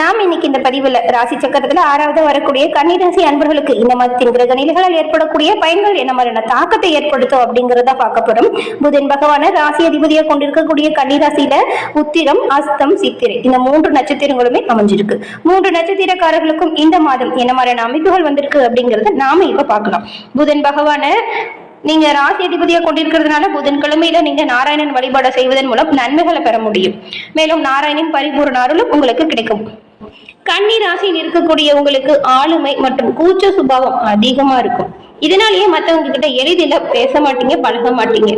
நாம் இன்னைக்கு இந்த பதிவுல ராசி சக்கரத்துல ஆறாவது வரக்கூடிய கன்னிராசி அன்பர்களுக்கு இந்த மாதத்தின் கிரக நிலைகளால் ஏற்படக்கூடிய பயன்கள் என்ன மாதிரியான தாக்கத்தை ஏற்படுத்தும் அப்படிங்கறத பார்க்க போறோம். புதன் பகவான ராசி அதிபதியா கொண்டிருக்கக்கூடிய கன்னிராசியில உத்திரம் அஸ்தம் சித்திரை. இந்த மூன்று நட்சத்திரங்களுமே அமைஞ்சிருக்கு. மூன்று நட்சத்திரக்காரர்களுக்கும் இந்த மாதம் என்ன மாதிரியான அமைப்புகள் வந்திருக்கு அப்படிங்கறத நாம இப்ப பார்க்கலாம். புதன் பகவான நீங்க ராசி அதிபதியா கொண்டிருக்கிறதுனால புதன்கிழமையில நீங்க நாராயணன் வழிபாடு செய்வதன் மூலம் நன்மைகளை பெற முடியும். மேலும் நாராயணன் பரிபூர்ண அருளும் உங்களுக்கு கிடைக்கும். கன்னி ராசியில் இருக்கக்கூடிய உங்களுக்கு ஆளுமை மற்றும் கூச்ச சுபாவம் அதிகமா இருக்கும். இதனாலேயே மத்தவங்க கிட்ட எளிதில பேச மாட்டீங்க பழக மாட்டீங்க.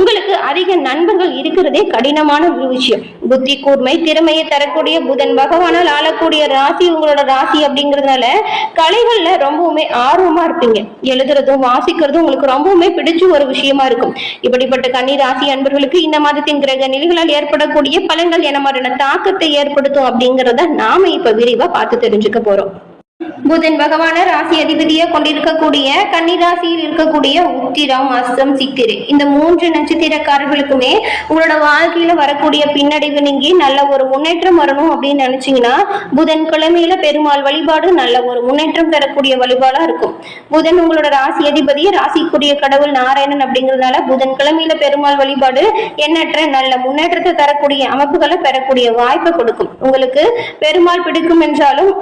உங்களுக்கு அதிக நண்பர்கள் இருக்கிறதே கடினமான ஒரு விஷயம். புத்தி கூர்மை திறமையை தரக்கூடிய புதன் பகவானால் ஆளக்கூடிய ராசி உங்களோட ராசி அப்படிங்கறதுனால கலைகள்ல ரொம்பவுமே ஆர்வமா இருப்பீங்க. எழுதுறதும் வாசிக்கிறதும் உங்களுக்கு ரொம்பவுமே பிடிச்ச ஒரு விஷயமா இருக்கும். இப்படிப்பட்ட கன்னி ராசி அன்பர்களுக்கு இந்த மாதத்தின் கிரக நிலைகளால் ஏற்படக்கூடிய பலன்கள் என மாதிரியான தாக்கத்தை ஏற்படுத்தும் அப்படிங்கறத நாம இப்ப விரிவா பார்த்து தெரிஞ்சுக்க போறோம். புதன் பகவான ராசி அதிபதியை கொண்டிருக்கக்கூடிய கன்னிராசியில் இருக்கக்கூடிய உத்திரம் அஸ்தம் சித்திரை. இந்த மூன்று நட்சத்திரக்காரர்களுக்குமே உங்களோட வாழ்க்கையில வரக்கூடிய பின்னடைவு நீங்கி நல்ல ஒரு முன்னேற்றம் வரணும் அப்படின்னு நினைச்சீங்கன்னா புதன் கிழமையில பெருமாள் வழிபாடு நல்ல ஒரு முன்னேற்றம் தரக்கூடிய வழிபாடா இருக்கும். புதன் உங்களோட ராசி அதிபதி ராசிக்குரிய கடவுள் நாராயணன் அப்படிங்கிறதுனால புதன் கிழமையில பெருமாள் வழிபாடு எண்ணற்ற நல்ல முன்னேற்றத்தை தரக்கூடிய அமைப்புகளை பெறக்கூடிய வாய்ப்பை கொடுக்கும். உங்களுக்கு பெருமாள் பிடிக்கும் என்றாலும்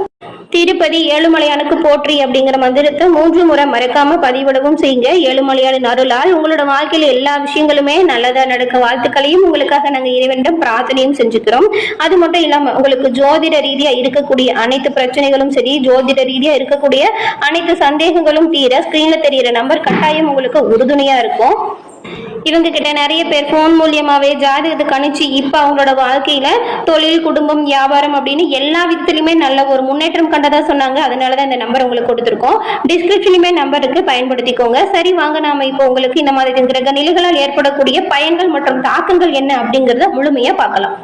திருப்பதி ஏழுமலையானுக்கு போற்றி அப்படிங்கிற மந்திரத்தை மூன்று முறை மறக்காம பதிவிடவும் செய்யுங்க. ஏழுமலையானின் அருளால் உங்களோட வாழ்க்கையில எல்லா விஷயங்களுமே நல்லதா நடக்க வாழ்த்துக்களையும் உங்களுக்காக நாங்க இறைவனிடம் பிரார்த்தனையும் செஞ்சுக்கிறோம். அது மட்டும் இல்லாம உங்களுக்கு ஜோதிட ரீதியா இருக்கக்கூடிய அனைத்து பிரச்சனைகளும் சரி ஜோதிட ரீதியா இருக்கக்கூடிய அனைத்து சந்தேகங்களும் தீர ஸ்கிரீன்ல தெரியிற நம்பர் கட்டாயம் உங்களுக்கு உறுதுணையா இருக்கும். இவங்க கிட்ட நிறைய பேர் ஃபோன் மூலியமாவே ஜாதகத்தை கணிச்சு இப்ப அவங்களோட வாழ்க்கையில தொழில் குடும்பம் வியாபாரம் அப்படின்னு எல்லா விதத்திலுமே நல்ல ஒரு முன்னேற்றம் கண்டதா சொன்னாங்க. அதனாலதான் இந்த நம்பர் உங்களுக்கு கொடுத்துருக்கோம். டிஸ்கிரிப்ஷனுமே நம்பருக்கு பயன்படுத்திக்கோங்க. சரி வாங்க நாம இப்போ உங்களுக்கு இந்த மாதிரி கிரக நிலைகளால் ஏற்படக்கூடிய பயன்கள் மற்றும் தாக்கங்கள் என்ன அப்படிங்கறத முழுமையா பார்க்கலாம்.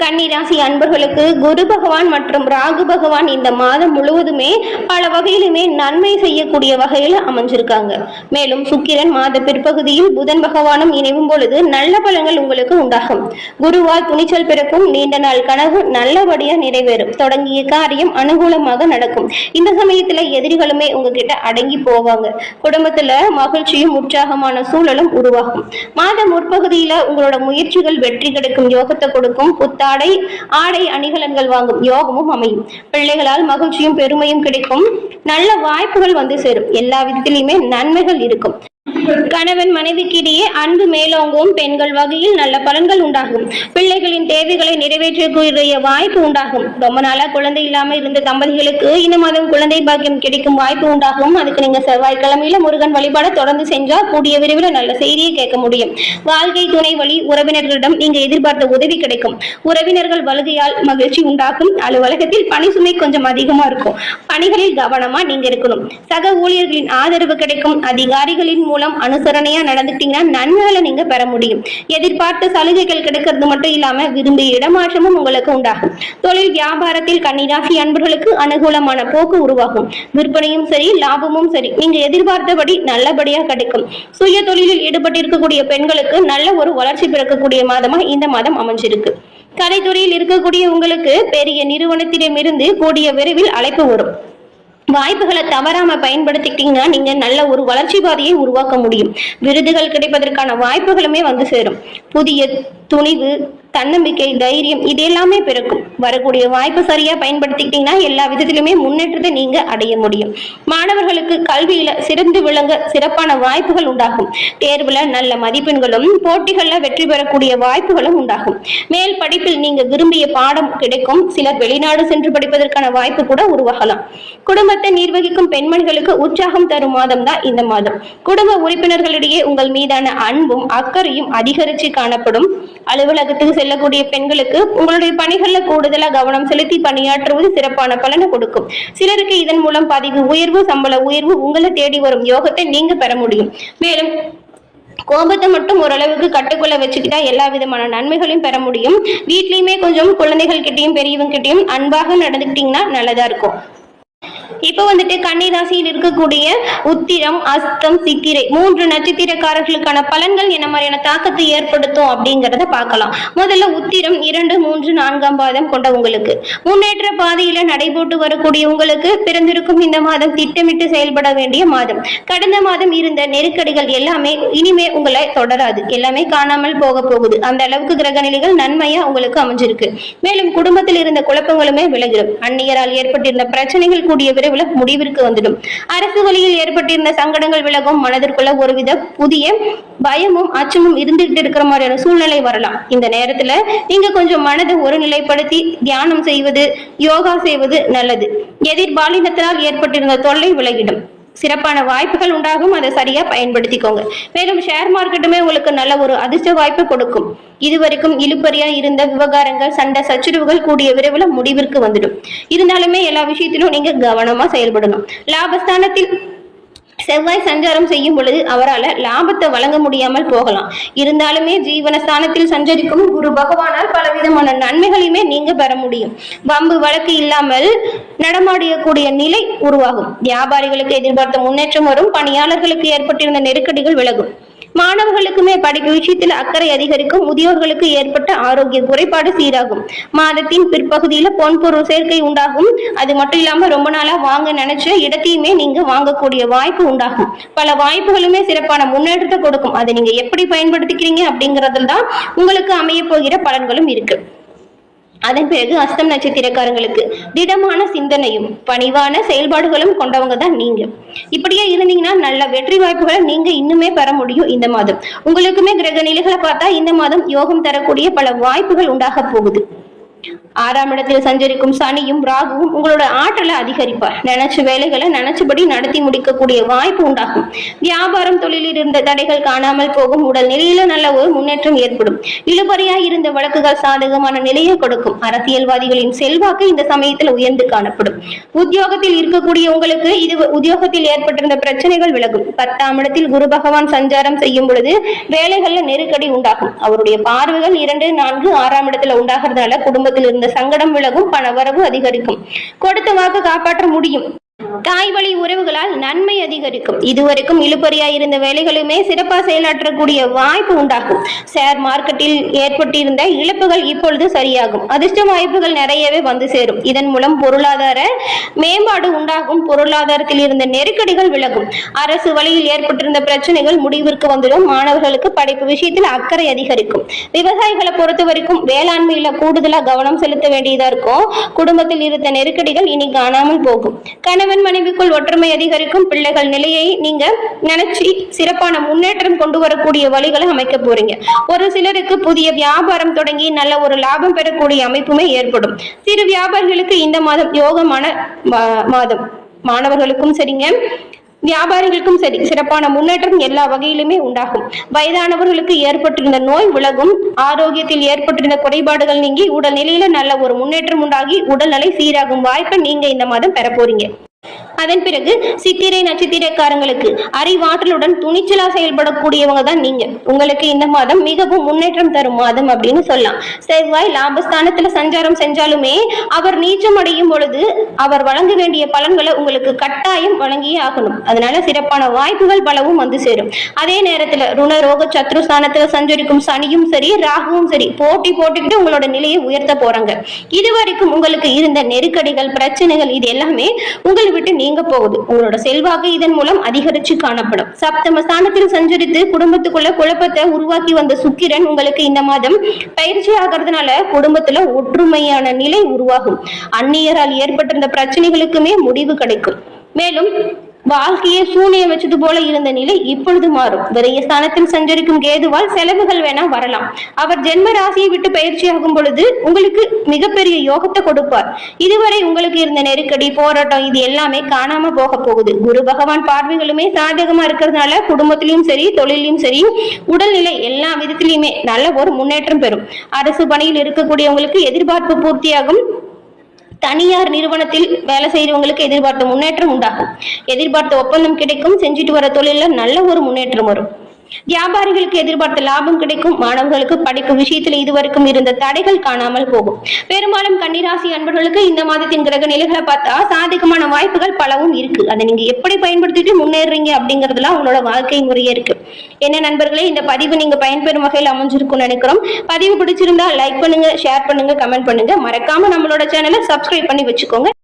கன்னிராசி அன்பர்களுக்கு குரு பகவான் மற்றும் ராகு பகவான் இந்த மாதம் முழுவதுமே பல வகையிலுமே நன்மை செய்யக்கூடிய வகையில் அமைஞ்சிருக்காங்க. மேலும் சுக்கிரன் மாத பிற்பகுதியில் புதன் பகவானும் இணைவும் பொழுது நல்ல பலங்கள் உங்களுக்கு உண்டாகும். குருவால் துணிச்சல் பிறக்கும் நீண்ட நாள் கனவு நல்லபடியா நிறைவேறும். தொடங்கிய காரியம் அனுகூலமாக நடக்கும். இந்த சமயத்துல எதிரிகளுமே உங்ககிட்ட அடங்கி போவாங்க. குடும்பத்துல மகிழ்ச்சியும் உற்சாகமான சூழலும் உருவாகும். மாத முற்பகுதியில உங்களோட முயற்சிகள் வெற்றி கிடைக்கும் யோகத்தை கொடுக்கும் புத்தா ஆடை அணிகலன்கள் வாங்கும் யோகமும் அமையும். பிள்ளைகளால் மகிழ்ச்சியும் பெருமையும் கிடைக்கும். நல்ல வாய்ப்புகள் வந்து சேரும். எல்லா விதத்திலையுமே நன்மைகள் இருக்கும். கணவன் மனைவிக்கிடையே அன்பு மேலோங்கும் பெண்கள் வகையில் நல்ல பலன்கள் உண்டாகும். பிள்ளைகளின் தேவைகளை நிறைவேற்றக்கூடிய வாய்ப்பு உண்டாகும். ரொம்ப நாளா குழந்தை இல்லாம இருந்த தம்பதிகளுக்கு இந்த மாதம் குழந்தை பாக்கியம் கிடைக்கும் வாய்ப்பு உண்டாகும். அதுக்கு நீங்க செவ்வாய்க்கிழமையில முருகன் வழிபாட தொடர்ந்து செஞ்சா கூடிய விரைவில் நல்ல செய்தியை கேட்க முடியும். வாழ்க்கை துணை வழி உறவினர்களிடம் நீங்க எதிர்பார்த்த உதவி கிடைக்கும். உறவினர்கள் வலுகையால் மகிழ்ச்சி உண்டாகும். அலுவலகத்தில் பணி சுமை கொஞ்சம் அதிகமா இருக்கும். பணிகளில் கவனமா நீங்க இருக்கணும். சக ஊழியர்களின் ஆதரவு கிடைக்கும். அதிகாரிகளின் மூலம் அனுசரணையா நடந்துட்டீங்கன்னா நன்மைகளை நீங்க பெற முடியும். எதிர்பார்த்த சலுகைகள் கிடைக்கிறது மட்டும் இல்லாம விரும்பிய இடமாற்றமும் உங்களுக்கு உண்டாகும். தொழில் வியாபாரத்தில் கன்னிராசி அன்பர்களுக்கு அனுகூலமான போக்கு உருவாகும். விற்பனையும் சரி லாபமும் சரி நீங்க எதிர்பார்த்தபடி நல்லபடியா கிடைக்கும். சுய தொழிலில் ஈடுபட்டிருக்கக்கூடிய பெண்களுக்கு நல்ல ஒரு வளர்ச்சி பிறக்கக்கூடிய மாதமா இந்த மாதம் அமைஞ்சிருக்கு. கலைத்துறையில் இருக்கக்கூடிய உங்களுக்கு பெரிய நிறுவனத்திடமிருந்து கூடிய விரைவில் அழைப்பு வரும். வாய்ப்புகளை தவறாம பயன்படுத்திக்கிட்டீங்கன்னா நீங்க நல்ல ஒரு வளர்ச்சி பாதையை உருவாக்க முடியும். விருதுகள் கிடைப்பதற்கான வாய்ப்புகளுமே வந்து சேரும். புதிய துணிவு தன்னம்பிக்கை தைரியம் இது எல்லாமே பிறக்கும். வரக்கூடிய வாய்ப்பு சரியா பயன்படுத்திக்கிட்டீங்கன்னா எல்லா விதத்திலுமே முன்னேற்றத்தை நீங்க அடைய முடியும். மாணவர்களுக்கு கல்வியில சிறந்து விளங்க சிறப்பான வாய்ப்புகள் உண்டாகும். தேர்வுல நல்ல மதிப்பெண்களும் போட்டிகள்ல வெற்றி பெறக்கூடிய வாய்ப்புகளும் உண்டாகும். மேல் படிப்பில் நீங்க விரும்பிய பாடம் கிடைக்கும். சிலர் வெளிநாடு சென்று படிப்பதற்கான வாய்ப்பு கூட உருவாகலாம். குடும்பத்தை நிர்வகிக்கும் பெண்மணிகளுக்கு உற்சாகம் தரும் மாதம் தான் இந்த மாதம். குடும்ப உறுப்பினர்களிடையே உங்கள் மீதான அன்பும் அக்கறையும் அதிகரித்து காணப்படும். அலுவலகத்துக்கு செல்லக்கூடிய பெண்களுக்கு உங்களுடைய பணிகள்ல கூடுதலா கவனம் செலுத்தி பணியாற்றுவது சிறப்பான பலனை கொடுக்கும். சிலருக்கு இதன் மூலம் பதிவு உயர்வு சம்பள உயர்வு உங்களை தேடி வரும். யோகத்தை நீங்க பெற முடியும். மேலும் கோபத்தை மட்டும் ஓரளவுக்கு கட்டுக்குள்ள வச்சுக்கிட்டா எல்லா விதமான நன்மைகளையும் பெற முடியும். வீட்லயுமே கொஞ்சம் குழந்தைகள் கிட்டயும் பெரியவங்க கிட்டயும் அன்பாக நடந்துக்கிட்டீங்கன்னா நல்லதா இருக்கும். இப்போ வந்துட்டு கன்னிராசியில் இருக்கக்கூடிய உத்திரம் அஸ்தம் சித்திரை மூன்று நட்சத்திரக்காரர்களுக்கான பலன்கள் என்ன மாதிரியான தாக்கத்தை ஏற்படுத்தும் அப்படிங்கறத பார்க்கலாம். முதல்ல உத்திரம் இரண்டு மூன்று நான்காம் பாதம் கொண்ட உங்களுக்கு. முன்னேற்ற பாதையில நடைபோட்டு வரக்கூடிய உங்களுக்கு பிறந்திருக்கும் இந்த மாதம் திட்டமிட்டு செயல்பட வேண்டிய மாதம். கடந்த மாதம் இருந்த நெருக்கடிகள் எல்லாமே இனிமே உங்களை தொடராது. எல்லாமே காணாமல் போக போகுது. அந்த அளவுக்கு கிரக நிலைகள் நன்மையா உங்களுக்கு அமைஞ்சிருக்கு. மேலும் குடும்பத்தில் இருந்த குழப்பங்களுமே விலகிடும். அந்நியரால் ஏற்பட்டிருந்த பிரச்சனைகள் கூடிய விரைவில் முடிவிற்கு வந்துடும். அரசு வழியில் ஏற்பட்டிருந்த சங்கடங்கள் விலகும் மனதிற்குள்ள ஒருவித புதிய பயமும் அச்சமும் இருந்துகிட்டு இருக்கிற மாதிரியான சூழ்நிலை வரலாம். இந்த நேரத்துல நீங்க கொஞ்சம் மனதை ஒருநிலைப்படுத்தி தியானம் செய்வது யோகா செய்வது நல்லது. எதிர்பாலினத்தினால் ஏற்பட்டிருந்த தொல்லை விலகிடும். சிறப்பான வாய்ப்புகள் உண்டாகும். அதை சரியா பயன்படுத்திக்கோங்க. மேலும் ஷேர் மார்க்கெட்டுமே உங்களுக்கு நல்ல ஒரு அதிர்ஷ்ட வாய்ப்பு கொடுக்கும். இதுவரைக்கும் இழுபறியா இருந்த விவகாரங்கள் சண்டை சச்சுரவுகள் கூடிய விரைவில் முடிவிற்கு வந்துடும். இருந்தாலுமே எல்லா விஷயத்திலும் நீங்க கவனமா செயல்படணும். லாபஸ்தானத்தில் செவ்வாய் சஞ்சாரம் செய்யும் பொழுது அவரால் லாபத்தை வழங்க முடியாமல் போகலாம். இருந்தாலுமே ஜீவனஸ்தானத்தில் சஞ்சரிக்கும் குரு பகவானால் விதமான நன்மைகளையுமே நீங்க பெற முடியும். வம்பு வழக்கு இல்லாமல் நடமாடியக்கூடிய நிலை உருவாகும். வியாபாரிகளுக்கு எதிர்பார்த்த முன்னேற்றம் வரும். பணியாளர்களுக்கு ஏற்பட்டிருந்த நெருக்கடிகள் விலகும். மாணவர்களுக்குமே படிப்பு விஷயத்தில் அக்கறை அதிகரிக்கும் முதியோர்களுக்கு ஏற்பட்ட ஆரோக்கிய குறைபாடு சீராகும். மாதத்தின் பிற்பகுதியில பொன்பொருள் சேர்க்கை உண்டாகும். அது மட்டும் இல்லாம ரொம்ப நாளா வாங்க நினைச்ச இடத்தையுமே நீங்க வாங்கக்கூடிய வாய்ப்பு உண்டாகும். பல வாய்ப்புகளுமே சிறப்பான முன்னேற்றத்தை கொடுக்கும். அதை நீங்க எப்படி பயன்படுத்திக்கிறீங்க அப்படிங்கறதுல தான் உங்களுக்கு அமைய போகிற பலன்களும் இருக்கு. அதன் பிறகு அஸ்தம் நட்சத்திரக்காரங்களுக்கு திடமான சிந்தனையும் பணிவான செயல்பாடுகளும் கொண்டவங்க தான் நீங்க. இப்படியே இருந்தீங்கன்னா நல்ல வெற்றி வாய்ப்புகளை நீங்க இன்னுமே பெற முடியும் இந்த மாதம். உங்களுக்குமே கிரக நிலைகளை பார்த்தா இந்த மாதம் யோகம் தரக்கூடிய பல வாய்ப்புகள் உண்டாக போகுது. ஆறாம் இடத்தில் சஞ்சரிக்கும் சனியும் ராகுவும் உங்களோட ஆற்றலை அதிகரிப்பார். நினைச்ச வேலைகளை நினைச்சபடி நடத்தி முடிக்கக்கூடிய வாய்ப்பு உண்டாகும். வியாபாரம் தொழிலில் இருந்த தடைகள் காணாமல் போகும். உடல் நிலையில நல்ல ஒரு முன்னேற்றம் ஏற்படும். இழுபறியாய் இருந்த வழக்குகள் சாதகமான நிலையை கொடுக்கும். அரசியல்வாதிகளின் செல்வாக்கு இந்த சமயத்தில் உயர்ந்து காணப்படும். உத்தியோகத்தில் இருக்கக்கூடிய உங்களுக்கு இது உத்தியோகத்தில் ஏற்பட்டிருந்த பிரச்சனைகள் விலகும். பத்தாம் இடத்தில் குரு பகவான் சஞ்சாரம் செய்யும் பொழுது வேலைகள்ல நெருக்கடி உண்டாகும். அவருடைய பார்வைகள் இரண்டு நான்கு ஆறாம் இடத்துல உண்டாகிறதுனால குடும்ப குடும்பத்தில் இருந்த சங்கடம் விலகும் பண வரவு அதிகரிக்கும். கொடுத்த வாக்கு காப்பாற்ற முடியும். தாய் வழி உறவுகளால் நன்மை அதிகரிக்கும். இதுவரைக்கும் இழுபறியா இருந்த வேலைகளுமே சிறப்பாக செயலாற்றக்கூடிய வாய்ப்பு உண்டாகும். ஷேர் மார்க்கெட்டில் ஏற்பட்டிருந்த இழப்புகள் இப்பொழுது சரியாகும். அதிர்ஷ்ட வாய்ப்புகள் நிறையவே வந்து சேரும். இதன் மூலம் பொருளாதார மேம்பாடு உண்டாகும். பொருளாதாரத்தில் இருந்த நெருக்கடிகள் விலகும். அரசு வழியில் ஏற்பட்டிருந்த பிரச்சனைகள் முடிவிற்கு வந்துடும். மாணவர்களுக்கு படிப்பு விஷயத்தில் அக்கறை அதிகரிக்கும். விவசாயிகளை பொறுத்த வரைக்கும் வேளாண்மையில கூடுதலா கவனம் செலுத்த வேண்டியதா இருக்கும் குடும்பத்தில் இருந்த நெருக்கடிகள் இனி காணாமல் போகும். கணவன் மனைவிக்குள் ஒற்றுமை அதிகரிக்கும் பிள்ளைகள் நிலையை நீங்க நினைச்சு சிறப்பான முன்னேற்றம் கொண்டு வரக்கூடிய வழிகளை அமைக்க போறீங்க. ஒரு சிலருக்கு புதிய வியாபாரம் தொடங்கி நல்ல ஒரு லாபம் பெறக்கூடிய அமைப்புமே ஏற்படும். சிறு வியாபாரிகளுக்கு இந்த மாதம் யோகமான மா- மாதம். மாணவர்களுக்கும் சரிங்க. வியாபாரிகளுக்கும் சரி சிறப்பான முன்னேற்றம் எல்லா வகையிலுமே உண்டாகும். வயதானவர்களுக்கு ஏற்பட்டிருந்த நோய் விலகும் ஆரோக்கியத்தில் ஏற்பட்டிருந்த குறைபாடுகள் நீங்கி உடல் நிலையில நல்ல ஒரு முன்னேற்றம் உண்டாகி உடல்நிலை சீராகும் வாய்ப்பை நீங்க இந்த மாதம் பெற போறீங்க. அதன் பிறகு சித்திரை நட்சத்திரக்காரங்களுக்கு அறிவாற்றலுடன் துணிச்சலா செயல்படக்கூடியவங்க தான் நீங்க. உங்களுக்கு இந்த மாதம் மிகவும் முன்னேற்றம் தரும் மாதம் அப்படின்னு சொல்லலாம். செவ்வாய் லாபஸ்தானத்துல சஞ்சாரம் செஞ்சாலுமே அவர் நீச்சம் அடையும் பொழுது அவர் வழங்க வேண்டிய பலன்களை உங்களுக்கு கட்டாயம் வழங்கியே ஆகணும். அதனால சிறப்பான வாய்ப்புகள் பலவும் வந்து சேரும். அதே நேரத்துல ருண ரோக சத்ருஸ்தானத்துல சஞ்சரிக்கும் சனியும் சரி ராகுவும் சரி போட்டி போட்டுக்கிட்டு உங்களோட நிலையை உயர்த்த போறாங்க. இதுவரைக்கும் உங்களுக்கு இருந்த நெருக்கடிகள் பிரச்சனைகள் இது எல்லாமே உங்களை விட்டு நீங்க போகுது. உங்களோட செல்வாக்கு இதன் மூலம் அதிகரிச்சு காணப்படும். சப்தம ஸ்தானத்தில் சஞ்சரித்து குடும்பத்துக்குள்ள குழப்பத்தை உருவாக்கி வந்த சுக்கிரன் உங்களுக்கு இந்த மாதம் பயிற்சி ஆகிறதுனால குடும்பத்துல ஒற்றுமையான நிலை உருவாகும். அந்நியரால் ஏற்பட்டிருந்த பிரச்சனைகளுக்குமே முடிவு கிடைக்கும். மேலும் வாழ்க்கையை சூனியம் வச்சது போல இருந்த நிலை இப்பொழுது மாறும். விரைய ஸ்தானத்தில் சஞ்சரிக்கும் கேதுவால் செலவுகள் வேணா வரலாம். அவர் ஜென்ம ராசியை விட்டு பயிற்சியாகும் பொழுது உங்களுக்கு மிகப்பெரிய யோகத்தை கொடுப்பார். இதுவரை உங்களுக்கு இருந்த நெருக்கடி போராட்டம் இது எல்லாமே காணாம போக போகுது. குரு பகவான் பார்வைகளுமே சாதகமா இருக்கிறதுனால குடும்பத்திலயும் சரி தொழிலையும் சரி உடல்நிலை எல்லா விதத்திலையுமே நல்ல ஒரு முன்னேற்றம் பெறும். அரசு பணியில் இருக்கக்கூடியவங்களுக்கு எதிர்பார்ப்பு பூர்த்தியாகும். தனியார் நிறுவனத்தில் வேலை செய்யறவங்களுக்கு எதிர்பார்த்த முன்னேற்றம் உண்டாகும். எதிர்பார்த்த ஒப்பந்தம் கிடைக்கும். செஞ்சுட்டு வர தொழில நல்ல ஒரு முன்னேற்றம் வரும். வியாபாரிகளுக்கு எதிர்பார்த்த லாபம் கிடைக்கும் மாணவர்களுக்கு படிப்பு விஷயத்தில் இதுவரைக்கும் இருந்த தடைகள் காணாமல் போகும். பெரும்பாலும் கன்னிராசி அன்பர்களுக்கு இந்த மாதத்தின் கிரக நிலைகளை பார்த்தா சாதகமான வாய்ப்புகள் பலவும் இருக்கு. அதை நீங்க எப்படி பயன்படுத்திட்டு முன்னேறீங்க அப்படிங்கறதுலாம் உங்களோட வாழ்க்கை முறையே இருக்கு. என்ன நண்பர்களே இந்த பதிவு நீங்க பயன்பெறும் வகையில் அமைஞ்சிருக்கும்னு நினைக்கிறோம். பதிவு பிடிச்சிருந்தா லைக் பண்ணுங்க ஷேர் பண்ணுங்க கமெண்ட் பண்ணுங்க. மறக்காம நம்மளோட சேனலை சப்ஸ்கிரைப் பண்ணி வச்சுக்கோங்க.